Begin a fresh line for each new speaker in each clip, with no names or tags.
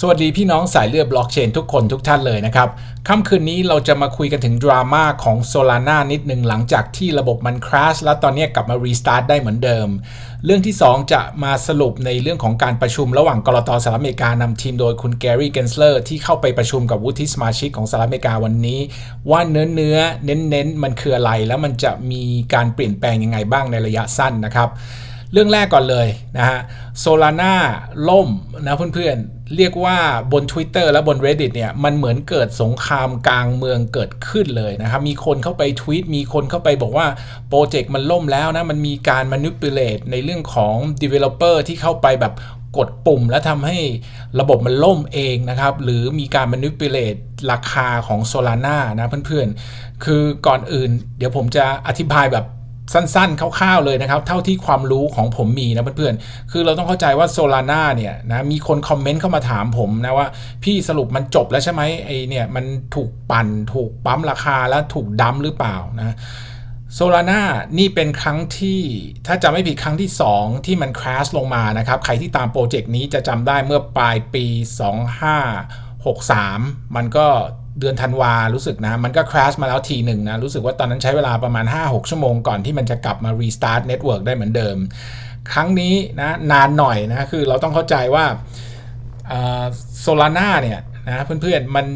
สวัสดีพี่น้องสายเลือดบล็อกเชนทุกคนทุกท่านเลยนะครับ ค่ำคืนนี้เราจะมาคุยกันถึงดราม่าของ Solana นิดหนึ่งหลังจากที่ระบบมันคราชแล้วตอนนี้กลับมารีสตาร์ทได้เหมือนเดิม เรื่องที่ 2 จะมาสรุปในเรื่องของการประชุมระหว่างกรตสหรัฐอเมริกานำทีมโดยคุณแกรี่เกนสเลอร์ที่เข้าไปประชุมกับวุฒิสมาชิกของสหรัฐอเมริกาวันนี้ ว่าเนื้อเนื้อเน้นเน้นมันคืออะไร แล้วมันจะมีการเปลี่ยนแปลงยังไงบ้างในระยะสั้นนะครับ เรื่องแรกก่อนเลยนะฮะโซลาร่าล่มนะเพื่อนๆ เรียกว่าบน Twitter และบน Reddit เนี่ย มันเหมือนเกิดสงครามกลางเมืองเกิดขึ้นเลยนะครับ มีคนเข้าไปทวีตมีคนเข้าไปบอกว่า โปรเจกต์มันล่มแล้วนะ มันมีการ manipulate ในเรื่องของ developer ที่เข้าไปแบบกดปุ่มแล้วทำให้ระบบมันล่มเองนะครับ หรือมีการ manipulate ราคาของ Solana นะเพื่อนๆ คือก่อนอื่น เดี๋ยวผมจะอธิบายแบบ สั้นๆคร่าวๆเลยนะครับ เท่าที่ความรู้ของผมมีนะเพื่อนๆ คือเราต้องเข้าใจว่า Solana เนี่ยนะมีคนคอมเมนต์เข้ามาถามผมนะว่า พี่สรุปมันจบแล้วใช่ไหมไอเนี่ยมันถูกปั่นถูกปั๊มราคาแล้วถูกดั้มหรือเปล่านะโซลาร่านี่เป็นครั้งที่ถ้าจำไม่ผิดครั้งที่ 2 ที่มันคราชลงมานะครับ ใครที่ตามโปรเจกต์นี้จะจำได้เมื่อปลายปี 2563 มันก็ เดือนธันวารู้สึกนะ มันก็คราชมาแล้วทีหนึ่งนะ รู้สึกว่าตอนนั้นใช้เวลาประมาณ 5-6 ชั่วโมงก่อนที่มันจะกลับมารีสตาร์ทเน็ตเวิร์กได้เหมือนเดิม ครั้งนี้นะนานหน่อยนะ คือเราต้องเข้าใจว่าโซลาร่าเนี่ยนะเพื่อนๆ มัน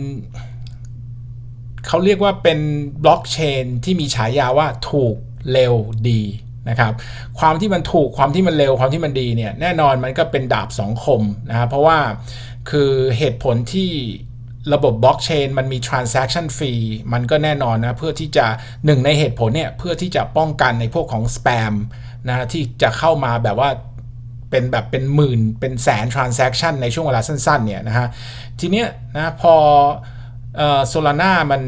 เขาเรียกว่าเป็นบล็อกเชนที่มีฉายาว่าถูกเร็วดีนะครับความที่มันถูกความที่มันเร็วความที่มันดีเนี่ยแน่นอนมันก็เป็นดาบสองคมนะครับเพราะว่าคือเหตุผลที่ ระบบบล็อกเชนมันมี transaction fee มันก็แน่นอนนะ เพื่อที่จะหนึ่งในเหตุผลเนี่ย เพื่อที่จะป้องกันในพวกของ spam นะที่จะเข้ามาแบบว่าเป็นแบบเป็นหมื่นเป็นแสน transaction ในช่วงเวลาสั้นๆเนี่ยนะฮะ ทีเนี้ยนะพอโซลาร่ามัน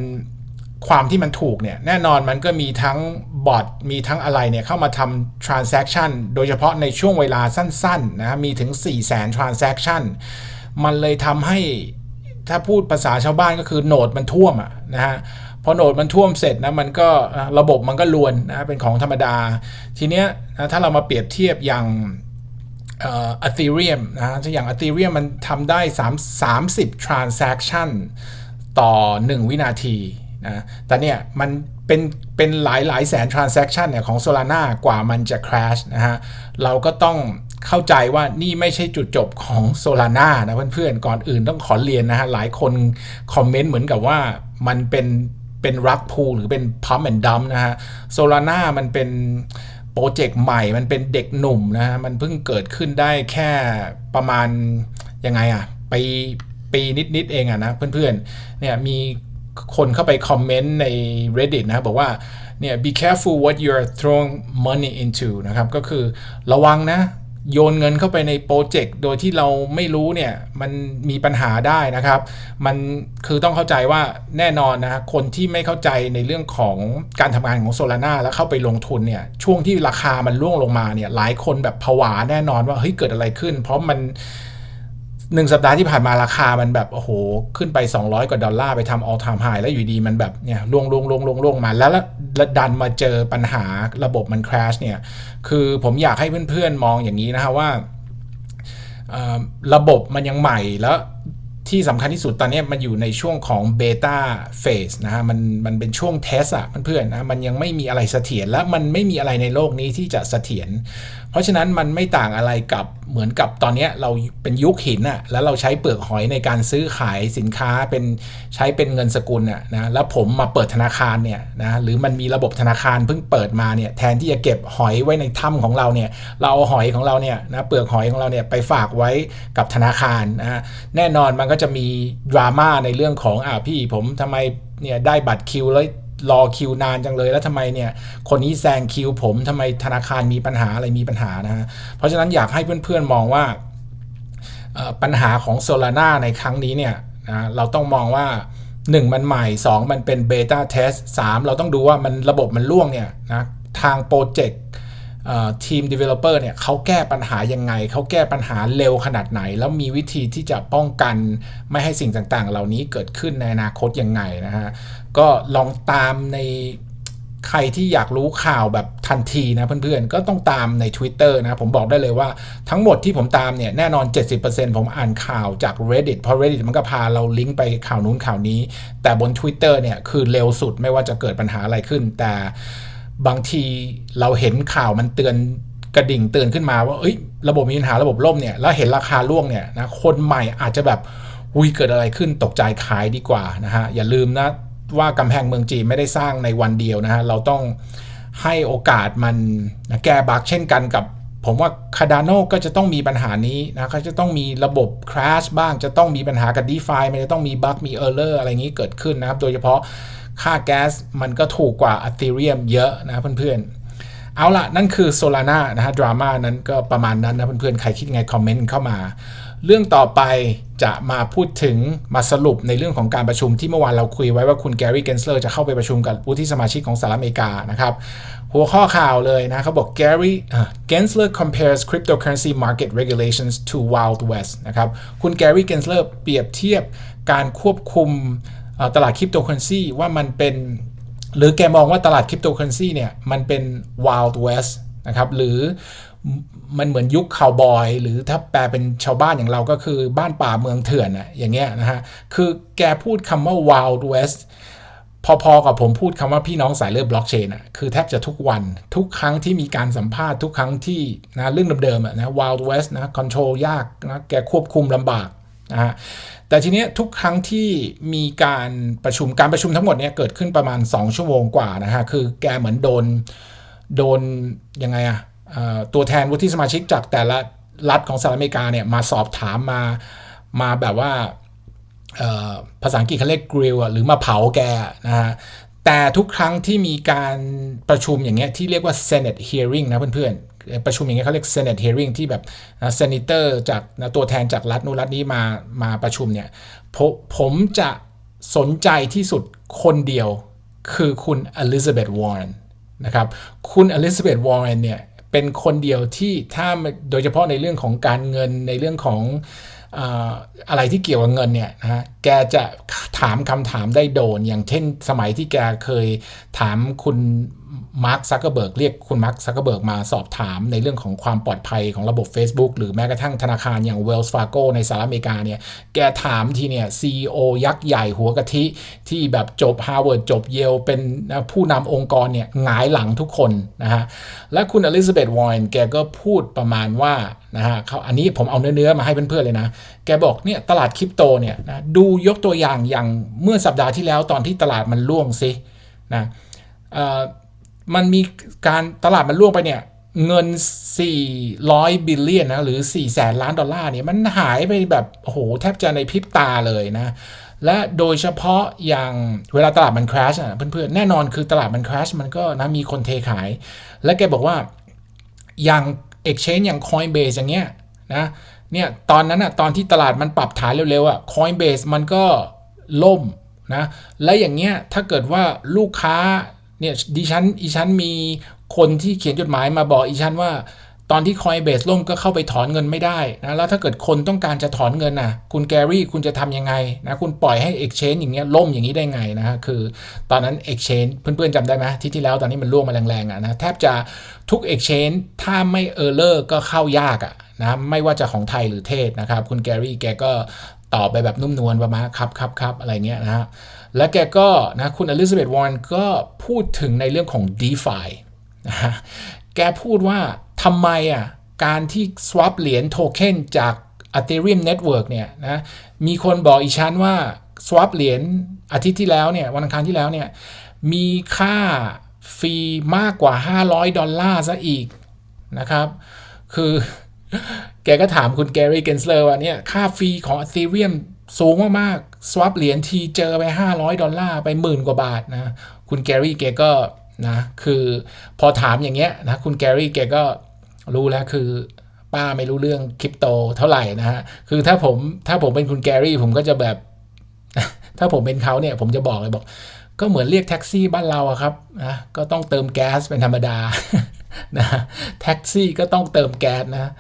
ความที่มันถูกเนี่ย แน่นอนมันก็มีทั้งบอทมีทั้งอะไรเนี่ย เข้ามาทำ transaction โดยเฉพาะในช่วงเวลาสั้นๆนะมีถึง 4 0 0 0 0 0 transaction มันเลยทำให้ ถ้าพูดภาษาชาวบ้านก็คือโหนดมันท่วมอะนะฮะพอโหนดมันท่วมเสร็จนะมันก็ระบบมันก็ลวนนะเป็นของธรรมดา ทีเนี้ยนะถ้าเรามาเปรียบเทียบอย่างเอ่อ Ethereum นะฮะอย่าง Ethereum มันทำได้3 30 transaction ต่อ 1 วินาทีนะแต่เนี่ยมันเป็นเป็นหลายหลายแสน transaction เนี่ยของ Solana กว่ามันจะ crash นะฮะเราก็ต้อง เข้าใจว่านี่ไม่ใช่จุดจบของ Solana นะเพื่อนๆ ก่อนอื่นต้องขอเรียนนะฮะ หลายคนคอมเมนต์เหมือนกับว่ามันเป็นเป็นรักพูหรือเป็นพัมแอนดัมนะฮะโซลาร่ามันเป็นโปรเจกต์ใหม่มันเป็นเด็กหนุ่มนะฮะ มันเพิ่งเกิดขึ้นได้แค่ประมาณ ยังไงอะปีปีนิด ๆ เองอะนะเพื่อน ๆ เนี่ยมีคนเข้าไปคอมเมนต์ใน Reddit นะบอกว่าเนี่ย be careful what you're throwing money into นะครับ ก็คือระวังนะ โยนเงินเข้าไปในโปรเจกต์โดยที่เราไม่รู้เนี่ยมันมีปัญหาได้นะครับ มันคือต้องเข้าใจว่าแน่นอนนะคนที่ไม่เข้าใจในเรื่องของการทำงานของโซลาร่าแล้วเข้าไปลงทุนเนี่ยช่วงที่ราคามันร่วงลงมาเนี่ยหลายคนแบบผวาแน่นอนว่าเฮ้ยเกิดอะไรขึ้น เพราะมัน หนึ่งสัปดาห์ที่ผ่านมาราคามันแบบ โอ้โห ขึ้นไป 200 กว่าดอลลาร์ไปทำ all time high แล้วอยู่ดีมันแบบเนี่ยลงลงลงลงลงมาแล้วลดันมาเจอปัญหาระบบมัน crash เนี่ย คือผมอยากให้เพื่อนๆ มองอย่างนี้นะฮะว่า ระบบมันยังใหม่แล้วที่สำคัญที่สุดตอนนี้มันอยู่ในช่วงของเบต้าเฟสนะฮะมันมันเป็นช่วงเทสอะเพื่อนๆนะมันยังไม่มีอะไรเสถียรและมันไม่มีอะไรในโลกนี้ที่จะเสถียร เพราะฉะนั้นมันไม่ต่างอะไรกับเหมือนกับตอนนี้เราเป็นยุคหินอะแล้วเราใช้เปลือกหอยในการซื้อขายสินค้าเป็นใช้เป็นเงินสกุลอะนะแล้วผมมาเปิดธนาคารเนี่ยนะหรือมันมีระบบธนาคารเพิ่งเปิดมาเนี่ยแทนที่จะเก็บหอยไว้ในถ้ำของเราเนี่ยเราเอาหอยของเราเนี่ยนะเปลือกหอยของเราเนี่ยไปฝากไว้กับธนาคารนะแน่นอนมันก็จะมีดราม่าในเรื่องของอ่าพี่ผมทำไมเนี่ยได้บัตรคิวแล้ว รอคิวนานจังเลย แล้วทำไมเนี่ย คนนี้แซงคิวผมทำไมธนาคารมีปัญหาอะไรมีปัญหานะฮะเพราะฉะนั้นอยากให้เพื่อนๆมองว่าปัญหาของโซลาร่าในครั้งนี้เนี่ยนะเราต้องมองว่า 1 มันใหม่ 2 มันเป็นเบต้าเทสสเราต้องดูว่ามันระบบมันล่วงเนี่ยนะทางโปรเจกต์ ทีม developer เนี่ยเขาแก้ปัญหายังไง เขาแก้ปัญหาเร็วขนาดไหน แล้วมีวิธีที่จะป้องกันไม่ให้สิ่งต่างๆ เหล่านี้เกิดขึ้นในอนาคตยังไงนะฮะ ก็ลองตามในใครที่อยากรู้ข่าวแบบทันทีนะเพื่อนๆ ก็ต้องตามใน Twitter นะ ผมบอกได้เลยว่าทั้งหมดที่ผมตามเนี่ย แน่นอน 70%ผมอ่านข่าวจาก Reddit เพราะ Reddit มันก็พาเราลิงก์ไปข่าวนู้นข่าวนี้ แต่บน Twitter เนี่ยคือเร็วสุดไม่ว่าจะเกิดปัญหาอะไรขึ้นแต่ บางทีเราเห็นข่าวมันเตือนกระดิ่งเตือนขึ้นมาว่าเอ้ยระบบมีปัญหาระบบล่มเนี่ยแล้วเห็นราคาล่วงเนี่ยนะคนใหม่อาจจะแบบอุ้ยเกิดอะไรขึ้นตกใจขายดีกว่านะฮะอย่าลืมนะว่ากำแพงเมืองจีนไม่ได้สร้างในวันเดียวนะฮะเราต้องให้โอกาสมันนะแก้บักเช่นกันกับ ผมว่าคาดานโนก็จะต้องมีปัญหานี้นะเขาจะต้องมีระบบ crash บ้างจะต้องมีปัญหากับ d e f i มันจะต้องมีบั๊กมี error อะไรอย่างนี้เกิดขึ้นนะครับ โดยเฉพาะ ค่าแก๊สมันก็ถูกกว่า Ethereum เยอะนะเพื่อนๆ เอาละนั่นคือ Solana นะฮะดราม่านั้นก็ประมาณนั้นนะเพื่อนๆ ใครคิดไงคอมเมนต์เข้ามา เรื่องต่อไปจะมาพูดถึงมาสรุปในเรื่องของการประชุมที่เมื่อวานเราคุยไว้ว่าคุณแกรี่เกนเซอร์จะเข้าไปประชุมกับผู้ที่สมาชิกของสหรัฐอเมริกานะครับหัวข้อข่าวเลยนะเขาบอก Gary uh, Gensler compares cryptocurrency market regulations to Wild West นะครับ คุณแกรี่เกนเซอร์เปรียบเทียบการควบคุม ตลาดคริปโตเคอเรนซีว่ามันเป็น หรือแกมองว่าตลาดคริปโตเคอเรนซีเนี่ยมันเป็น Wild West นะครับหรือมันเหมือนยุคคาวบอย หรือถ้าแปลเป็นชาวบ้านอย่างเราก็คือบ้านป่าเมืองเถื่อนอะอย่างเงี้ยนะฮะ คือแกพูดคำว่า Wild West พอๆกับผมพูดคำว่าพี่น้องสายเลือดบล็อกเชนอะคือแทบจะทุกวันทุกครั้งที่มีการสัมภาษณ์ทุกครั้งที่นะเรื่องเดิมๆอะนะ Wild West นะคอนโทรลยากนะแกควบคุมลำบาก นะฮะแต่ทีนี้ทุกครั้งที่มีการประชุมการประชุมทั้งหมดเนี้ยเกิดขึ้นประมาณ 2 ชั่วโมงกว่านะฮะคือแกเหมือนโดนโดนยังไงอะตัวแทนวุฒิสมาชิกจากแต่ละรัฐของสหรัฐอเมริกาเนี่ยมาสอบถามมามาแบบว่าภาษาอังกฤษเขาเรียกกริลหรือมาเผาแกนะฮะแต่ทุกครั้งที่มีการประชุมอย่างเงี้ยที่เรียกว่า Senate hearing นะเพื่อนๆ ประชุมอย่างเงี้ยเขาเรียก Senate hearing ที่แบบเซนิเตอร์จากตัวแทนจากรัฐนู้นรัฐนี้มามาประชุมเนี่ยผมผมจะสนใจที่สุดคนเดียวคือคุณอลิซาเบธวอร์เรนนะครับคุณอลิซาเบธวอร์เรนเนี่ยเป็นคนเดียวที่ถ้าโดยเฉพาะในเรื่องของการเงินในเรื่องของอะไรที่เกี่ยวกับเงินเนี่ยนะฮะ แกจะถามคำถามได้โดน อย่างเช่นสมัยที่แกเคยถามคุณ มาร์คซักเกอร์เบิร์กเรียกคุณมาร์คซักเกอร์เบิร์กมาสอบถามในเรื่องของความปลอดภัยของระบบ Facebook หรือแม้กระทั่งธนาคารอย่าง Wells Fargo ในสหรัฐอเมริกาเนี่ย แกถามทีเนี่ย CEO ยักษ์ใหญ่หัวกะทิที่แบบจบ Harvard จบเยลเป็นผู้นำองค์กรเนี่ยหงายหลังทุกคนนะฮะ และคุณอลิซาเบธวอร์แกก็พูดประมาณว่านะฮะเขาอันนี้ผมเอาเนื้อๆมาให้เพื่อนๆเลยนะ แกบอกเนี่ยตลาดคริปโตเนี่ยนะดูยกตัวอย่างอย่างเมื่อสัปดาห์ที่แล้วตอนที่ตลาดมันล่วงซินะ มันมีการตลาดมันล่วงไปเนี่ย เงิน 400 บิลเลียนนะ หรือ 4 แสนล้านดอลลาร์เนี่ย มันหายไปแบบโอ้โหแทบจะในพริบตาเลยนะ และโดยเฉพาะอย่างเวลาตลาดมันคราชอะเพื่อนๆ แน่นอนคือตลาดมันคราชมันก็นะมีคนเทขาย และแกบอกว่าอย่าง Exchange อย่าง Coinbase อย่างเงี้ยนะเนี่ยตอนนั้นอะตอนที่ตลาดมันปรับฐานเร็วๆอะ Coinbase มันก็ล่มนะและอย่างเงี้ยถ้าเกิดว่าลูกค้า เนี่ยดิฉันอีฉันมีคนที่เขียนจดหมายมาบอกอีฉันว่า ตอนที่คอยเบสล่มก็เข้าไปถอนเงินไม่ได้นะแล้วถ้าเกิดคนต้องการจะถอนเงินนะคุณแกรี่คุณจะทำยังไงนะคุณปล่อยให้ Exchange อย่างเงี้ยล่มอย่างนี้ได้ไงนะฮะคือตอนนั้น Exchange เพื่อนๆจำได้ไหมที่ที่แล้วตอนนี้มันล่วงมาแรงๆอะนะแทบจะทุก Exchange ถ้าไม่เออร์เลอร์ก็เข้ายากอะนะไม่ว่าจะของไทยหรือเทศนะครับ คุณแกรี่แกก็ ตอบไปแบบนุ่มนวลประมาณครับครับครับอะไรเงี้ยนะฮะและแกก็นะคุณอลิซาเบธวอร์นก็พูดถึงในเรื่องของ d e f านะฮะแกพูดว่าทำไมอะการที่ swap เหรียญโทเค็นจาก Ethereum Network เนี่ยนะมีคนบอกอีชั้นว่า swap เหรียญอาทิตย์ที่แล้วเนี่ยวันอังคารที่แล้วเนี่ยมีค่าฟรีมากกว่า 500 ดอลลาร์ซะอีกนะครับ คือ แกก็ถามคุณแกรี่เกนเลอร์ว่าเนี่ยค่าฟรีของ Ethereum สูงมากๆ swap เหรียญทีเจอไป 500 ดอลลาร์ ไปหมื่นกว่าบาทนะ คุณแกรี่แกก็นะ คือพอถามอย่างเงี้ยนะ คุณแกรี่แกก็รู้แล้วคือป้าไม่รู้เรื่องคริปโตเท่าไหร่นะฮะ คือถ้าผมถ้าผมเป็นคุณแกรี่ผมก็จะแบบ ถ้าผมเป็นเขาเนี่ย ผมจะบอกเลยบอก ก็เหมือนเรียกแท็กซี่บ้านเราอะครับนะก็ต้องเติมแก๊สเป็นธรรมดานะแท็กซี่ก็ต้องเติมแก๊สนะ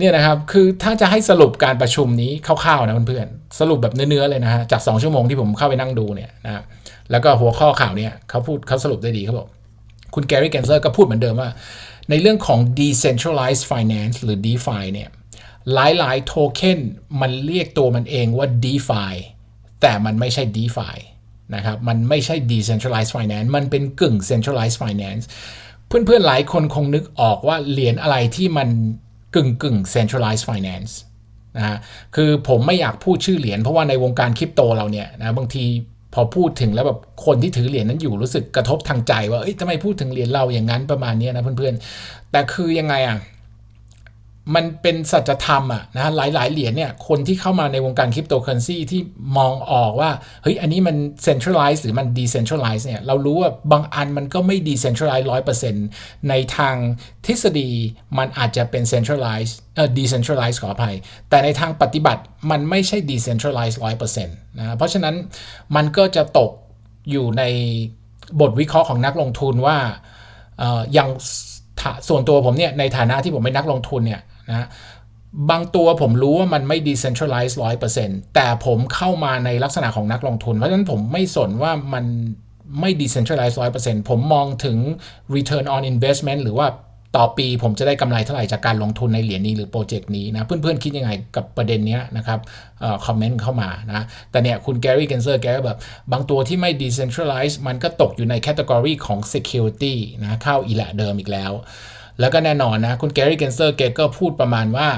เนี่ยนะครับคือถ้าจะให้สรุปการประชุมนี้คร่าวๆนะเพื่อนๆสรุปแบบเนื้อๆเลยนะฮะจาก 2 ชั่วโมงที่ผมเข้าไปนั่งดูเนี่ยนะแล้วก็หัวข้อข่าวเนี่ยเขาพูดเขาสรุปได้ดีเขาบอกคุณแกรี่แกนเซอร์ก็พูดเหมือนเดิมว่า ในเรื่องของ decentralized finance หรือ DeFi เนี่ยหลายๆโทเค็นมันเรียกตัวมันเองว่า DeFi แต่มันไม่ใช่ DeFi นะครับ มันไม่ใช่ decentralized finance มันเป็นกึ่ง centralized finance เพื่อนๆ หลายคนคงนึกออกว่าเหรียญอะไรที่มัน กึ่งกึ่ง centralized finance นะฮะคือผมไม่อยากพูดชื่อเหรียญเพราะว่าในวงการคริปโตเราเนี่ยนะบางทีพอพูดถึงแล้วแบบคนที่ถือเหรียญนั้นอยู่รู้สึกกระทบทางใจว่าเอ้ยทำไมพูดถึงเหรียญเราอย่างนั้นประมาณนี้นะเพื่อนๆ แต่คือยังไงอะ มันเป็นสัจธรรมอะนะหลาย ๆ เหรียญเนี่ยคนที่เข้ามาในวงการคริปโตเคอเรนซีที่มองออกว่า เฮ้ย อันนี้มัน centralized หรือมัน decentralized เนี่ย เรารู้ว่าบางอันมันก็ไม่ decentralized ร้อยเปอร์เซ็นต์ในทางทฤษฎีมันอาจจะเป็น centralized เอ่อ decentralized ขออภัย แต่ในทางปฏิบัติมันไม่ใช่ decentralized ร้อยเปอร์เซ็นต์นะเพราะฉะนั้นมันก็จะตกอยู่ในบทวิเคราะห์ของนักลงทุนว่าเอ่ออย่างส่วนตัวผมเนี่ยในฐานะที่ผมเป็นนักลงทุนเนี่ย นะบางตัวผมรู้ว่ามันไม่ decentralized ร้อยเปอร์เซ็นต์แต่ผมเข้ามาในลักษณะของนักลงทุน เพราะฉะนั้นผมไม่สนว่ามันไม่ decentralized ร้อยเปอร์เซ็นต์ผมมองถึง return on investment หรือว่าต่อปีผมจะได้กำไรเท่าไหร่จากการลงทุนในเหรียญนี้หรือโปรเจกต์นี้นะ เพื่อนๆ คิดยังไงกับประเด็นนี้นะครับคอมเมนต์เข้ามานะ แต่เนี่ยคุณแกรี่เกนเซอร์แกแบบบางตัวที่ไม่ decentralized มันก็ตกอยู่ในแคตตากรีของ security นะเข้าอีแหละเดิมอีกแล้ว แล้วก็แน่นอนนะ คุณแกรี่เกนเซอร์แกก็พูดประมาณว่า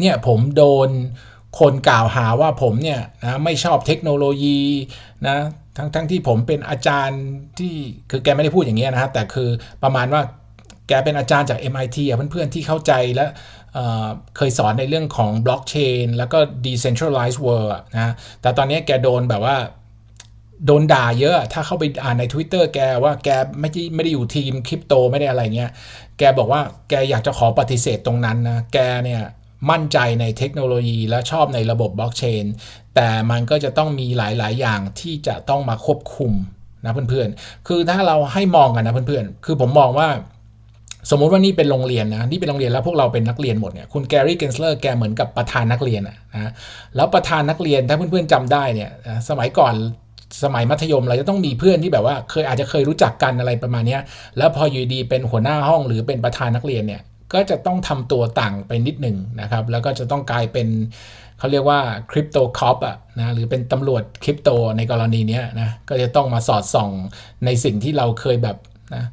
เนี่ยผมโดนคนกล่าวหาว่าผมเนี่ยนะไม่ชอบเทคโนโลยีนะทั้งทั้งที่ผมเป็นอาจารย์ที่คือแกไม่ได้พูดอย่างเงี้ยนะฮะแต่คือประมาณว่าแกเป็นอาจารย์จาก MIT อะเพื่อนๆที่เข้าใจและเคยสอนในเรื่องของบล็อกเชนแล้วก็ decentralized world นะแต่ตอนนี้แกโดนแบบว่า โดนด่าเยอะ ถ้าเข้าไปอ่านใน Twitter แกว่าแกไม่ได้ไม่ได้อยู่ทีมคริปโตไม่ได้อะไรเงี้ย แกบอกว่าแกอยากจะขอปฏิเสธตรงนั้นนะ แกเนี่ยมั่นใจในเทคโนโลยีและชอบในระบบบล็อกเชน แต่มันก็จะต้องมีหลาย ๆ อย่างที่จะต้องมาควบคุมนะเพื่อนๆ คือถ้าเราให้มองกันนะเพื่อนๆ คือผมมองว่าสมมุติว่านี่เป็นโรงเรียนนะนี่เป็นโรงเรียนแล้วพวกเราเป็นนักเรียนหมดเนี่ยคุณแกรี่เกนสเลอร์แกเหมือนกับประธานนักเรียนนะแล้วประธานนักเรียนถ้าเพื่อนๆจำได้เนี่ยสมัยก่อน สมัยมัธยมเราจะต้องมีเพื่อนที่แบบว่าเคยอาจจะเคยรู้จักกันอะไรประมาณนี้แล้วพออยู่ดีเป็นหัวหน้าห้องหรือเป็นประธานนักเรียนเนี่ยก็จะต้องทำตัวต่างไปนิดหนึ่งนะครับ แล้วก็จะต้องกลายเป็นเขาเรียกว่าคริปโตคอปอะนะหรือเป็นตำรวจคริปโตในกรณีนี้นะก็จะต้องมาสอดส่องในสิ่งที่เราเคยแบบนะ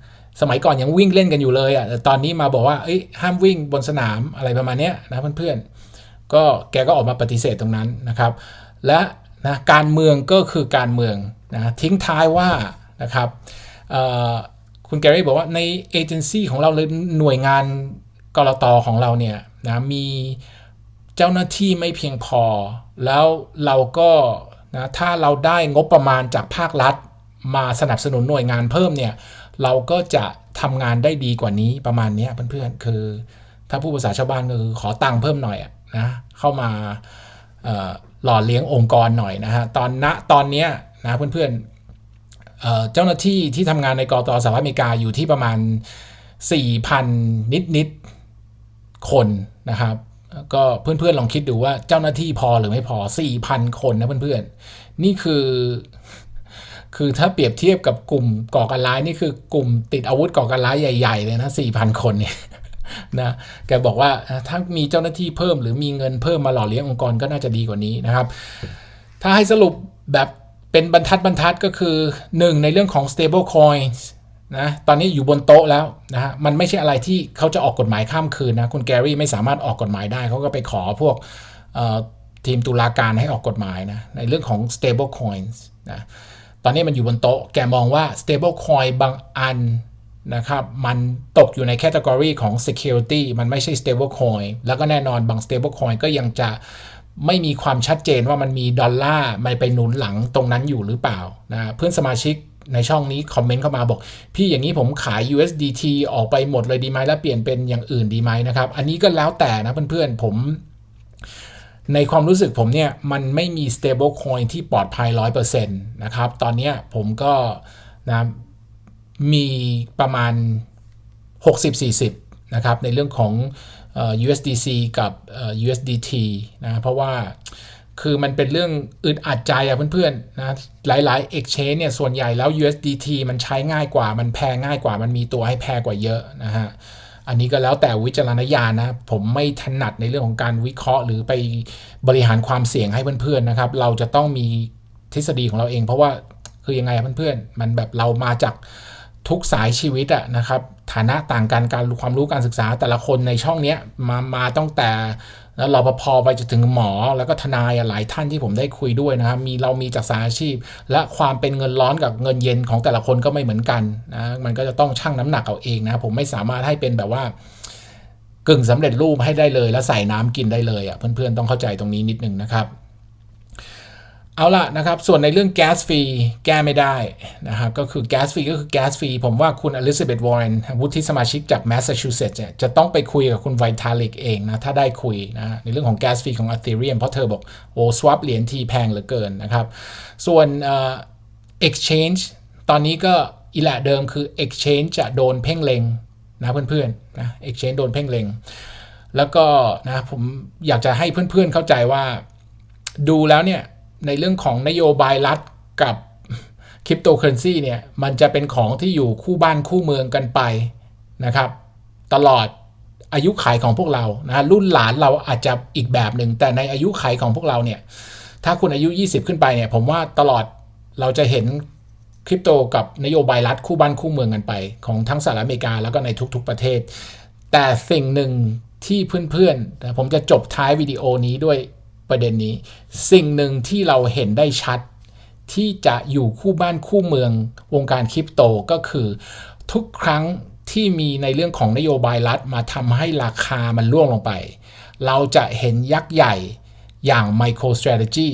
สมัยก่อนยังวิ่งเล่นกันอยู่เลยอะ่ะแต่ตอนนี้มาบอกว่าเอ้ยห้ามวิ่งบนสนามอะไรประมาณนี้นะเพื่อนๆก็แกก็ออกมาปฏิเสธตรงนั้นนะครับ และ นะการเมืองก็คือการเมืองนะทิ้งท้ายว่านะครับคุณแกรี่บอกว่าในเอเจนซี่ของเราเลยหน่วยงานกรตของเราเนี่ยนะมีเจ้าหน้าที่ไม่เพียงพอ แล้วเราก็นะถ้าเราได้งบประมาณจากภาครัฐ มาสนับสนุนหน่วยงานเพิ่มเนี่ยเราก็จะทำงานได้ดีกว่านี้ประมาณนี้เพื่อนๆคือถ้าผู้ภาษาชาวบ้านคือขอตังค์เพิ่มหน่อยนะเข้ามา หล่อเลี้ยงองค์กรหน่อยนะฮะตอนณตอนนี้นะเพื่อนๆเจ้าหน้าที่ที่ทำงานในกรตสหรัฐอเมริกาอยู่ที่ประมาณ 4,000 นิดๆคนนะครับก็เพื่อนๆลองคิดดูว่าเจ้าหน้าที่พอหรือไม่พอ 4,000 คนนะเพื่อนๆ นี่คือ คือถ้าเปรียบเทียบกับกลุ่มก่อการร้ายนี่คือกลุ่มติดอาวุธก่อการร้ายใหญ่ ๆ เลยนะสี่พันคนเนี่ย นะแกบอกว่าถ้ามีเจ้าหน้าที่เพิ่ม หรือมีเงินเพิ่มมาหล่อเลี้ยงองค์กรก็น่าจะดีกว่านี้นะครับ ถ้าให้สรุปแบบเป็นบรรทัดบรรทัดก็คือ 1 ในเรื่องของ stable coins นะตอนนี้อยู่บนโต๊ะแล้วนะฮะมันไม่ใช่อะไรที่เขาจะออกกฎหมายข้ามคืนนะคุณแกรี่ไม่สามารถออกกฎหมายได้ เขาก็ไปขอพวกทีมตุลาการให้ออกกฎหมายนะในเรื่องของ stable coins นะตอนนี้มันอยู่บนโต๊ะ แกมองว่า stable coin บางอัน นะครับมันตกอยู่ในแคตตากรีของ security มันไม่ใช่ stable coin แล้วก็แน่นอนบาง stable coin ก็ยังจะไม่มีความชัดเจนว่ามันมีดอลลาร์ไม่ไปหนุนหลังตรงนั้นอยู่หรือเปล่านะเพื่อนสมาชิกในช่องนี้ คอมเมนต์เข้ามาบอก พี่อย่างนี้ผมขาย USDT ออกไปหมดเลยดีไหมแล้วเปลี่ยนเป็นอย่างอื่นดีไหมนะครับ อันนี้ก็แล้วแต่นะเพื่อนๆ ผม ในความรู้สึกผมเนี่ย มันไม่มี stable coin ที่ปลอดภัย 100%นะครับ ตอนนี้ผมก็นะ มีประมาณ 60-40 นะครับ ในเรื่องของ USDC กับ USDT นะเพราะว่าคือมันเป็นเรื่องอึดอัดใจอะเพื่อนๆนะหลายๆ exchange เนี่ยส่วนใหญ่แล้ว USDT มันใช้ง่ายกว่ามันแพงง่ายกว่ามันมีตัวให้แพงกว่าเยอะนะฮะอันนี้ก็แล้วแต่วิจารณญาณนะ ผมไม่ถนัดในเรื่องของการวิเคราะห์ หรือไปบริหารความเสี่ยงให้เพื่อนๆนะครับ เราจะต้องมีทฤษฎีของเราเอง เพราะว่าคือยังไงเพื่อนๆมันแบบเรามาจาก ทุกสายชีวิตอะนะครับฐานะต่างกันการความรู้การศึกษาแต่ละคนในช่องเนี้ยมามาตั้งแต่แล้วรปภไปจนถึงหมอแล้วก็ทนายอะหลายท่านที่ผมได้คุยด้วยนะครับมีเรามีจากสายอาชีพ และความเป็นเงินร้อนกับเงินเย็นของแต่ละคนก็ไม่เหมือนกันนะมันก็จะต้องชั่งน้ำหนักเอาเองนะผมไม่สามารถให้เป็นแบบว่ากึ่งสำเร็จรูปให้ได้เลย แล้วใส่น้ำกินได้เลยอะเพื่อนๆต้องเข้าใจตรงนี้นิดนึงนะครับ เอาละนะครับ ส่วนในเรื่องแก๊สฟรีแก้ไม่ได้นะครับ ก็คือแก๊สฟรีก็คือแก๊สฟรีผมว่าคุณอลิซาเบธวอร์เรนวุฒิสมาชิกจากแมสซาชูเซตส์เนี่ยจะต้องไปคุยกับคุณไวทาลิกเองนะ ถ้าได้คุยนะในเรื่องของแก๊สฟรีของ Ethereum เพราะเธอบอก โอ้สว a ปเหรียญทีแพงเหลือเกินนะครับ ส่วนเอ่อ exchange ตอนนี้ก็อีแหละเดิมคือ exchange จะโดนเพ่งเล็งนะเพื่อนๆนะ exchange โดนเพ่งเล็งแล้วก็นะผมอยากจะให้เพื่อนๆเข้าใจว่าดูแล้วเนี่ย ในเรื่องของนโยบายรัฐกับคริปโตเคอเรนซีเนี่ยมันจะเป็นของที่อยู่คู่บ้านคู่เมืองกันไปนะครับ ตลอดอายุขัยของพวกเรานะรุ่นหลานเราอาจจะอีกแบบหนึ่งแต่ในอายุขัยของพวกเราเนี่ยถ้าคุณอายุ 20 ขึ้นไปเนี่ยผมว่าตลอดเราจะเห็นคริปโตกับนโยบายรัฐคู่บ้านคู่เมืองกันไป ของทั้งสหรัฐอเมริกาแล้วก็ในทุกๆประเทศ แต่สิ่งหนึ่งที่เพื่อนๆผมจะจบท้ายวิดีโอนี้ด้วย ประเด็นนี้ สิ่งหนึ่งที่เราเห็นได้ชัด ที่จะอยู่คู่บ้านคู่เมืองวงการคริปโตก็คือ ทุกครั้งที่มีในเรื่องของนโยบายรัฐมาทำให้ราคามันร่วงลงไป เราจะเห็นยักษ์ใหญ่อย่าง MicroStrategy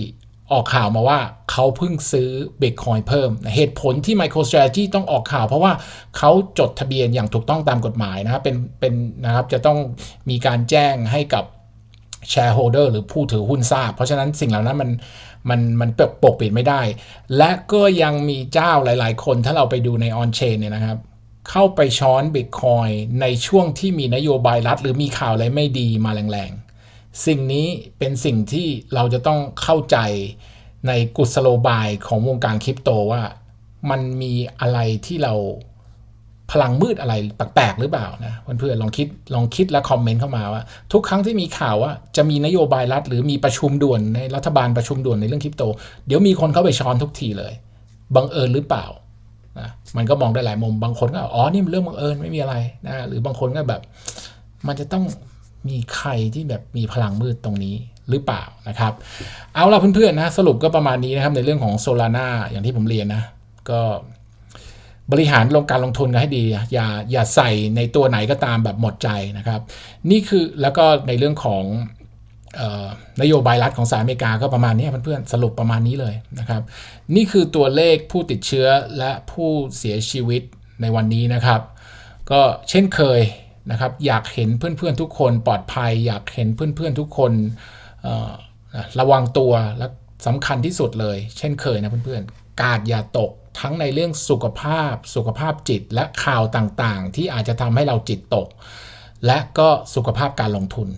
ออกข่าวมาว่าเขาเพิ่งซื้อ Bitcoin เพิ่ม เหตุผลที่ MicroStrategy ต้องออกข่าว เพราะว่าเขาจดทะเบียนอย่างถูกต้องตามกฎหมายนะครับเป็นเป็นนะครับจะต้องมีการแจ้งให้กับ shareholder หรือผู้ถือหุ้นทราบ เพราะฉะนั้นสิ่งเหล่านั้นมันมันมันปกปกปิดไม่ได้ และก็ยังมีเจ้าหลาย ๆ คนถ้าเราไปดูใน on chain เนี่ยนะครับ เข้าไปช้อน Bitcoin ในช่วงที่มีนโยบายรัฐ หรือมีข่าวอะไรไม่ดีมาแรงๆ สิ่งนี้เป็นสิ่งที่เราจะต้องเข้าใจในกุศโลบายของวงการคริปโตว่า มันมีอะไรที่เรา พลังมืดอะไรแปลกๆหรือเปล่านะเพื่อนๆลองคิดลองคิดและคอมเมนต์เข้ามาว่า ทุกครั้งที่มีข่าวว่าจะมีนโยบายรัฐ หรือมีประชุมด่วนในรัฐบาลประชุมด่วนในเรื่องคริปโต เดี๋ยวมีคนเข้าไปช้อนทุกทีเลยบังเอิญหรือเปล่านะมันก็มองได้หลายมุมบางคนก็อ๋อนี่มันเรื่องบังเอิญไม่มีอะไรนะหรือบางคนก็แบบ มันจะต้องมีใครที่แบบมีพลังมืดตรงนี้หรือเปล่านะครับ เอาละเพื่อนๆนะสรุปก็ประมาณนี้นะครับในเรื่องของโซลาร่าอย่างที่ผมเรียนนะก็ บริหารลงการลงทุนกันให้ดี อย่าอย่าใส่ในตัวไหนก็ตามแบบหมดใจนะครับ นี่คือแล้วก็ในเรื่องของออนโยบายรัฐของสหรัฐอเมริกาก็ประมาณนี้เพื่อนๆสรุปประมาณนี้เลยนะครับ นี่คือตัวเลขผู้ติดเชื้อและผู้เสียชีวิตในวันนี้นะครับ ก็เช่นเคยนะครับ อยากเห็นเพื่อนๆทุกคนปลอดภัย อยากเห็นเพื่อนๆทุกคนระวังตัวและสำคัญที่สุดเลย เช่นเคยนะเพื่อนๆกาดอย่าตก ทั้งในเรื่องสุขภาพ สุขภาพจิตและข่าวต่างๆ ที่อาจจะทำให้เราจิตตก และก็สุขภาพการลงทุน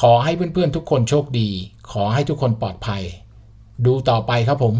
ขอให้เพื่อนๆทุกคนโชคดี ขอให้ทุกคนปลอดภัย ดูต่อไปครับผม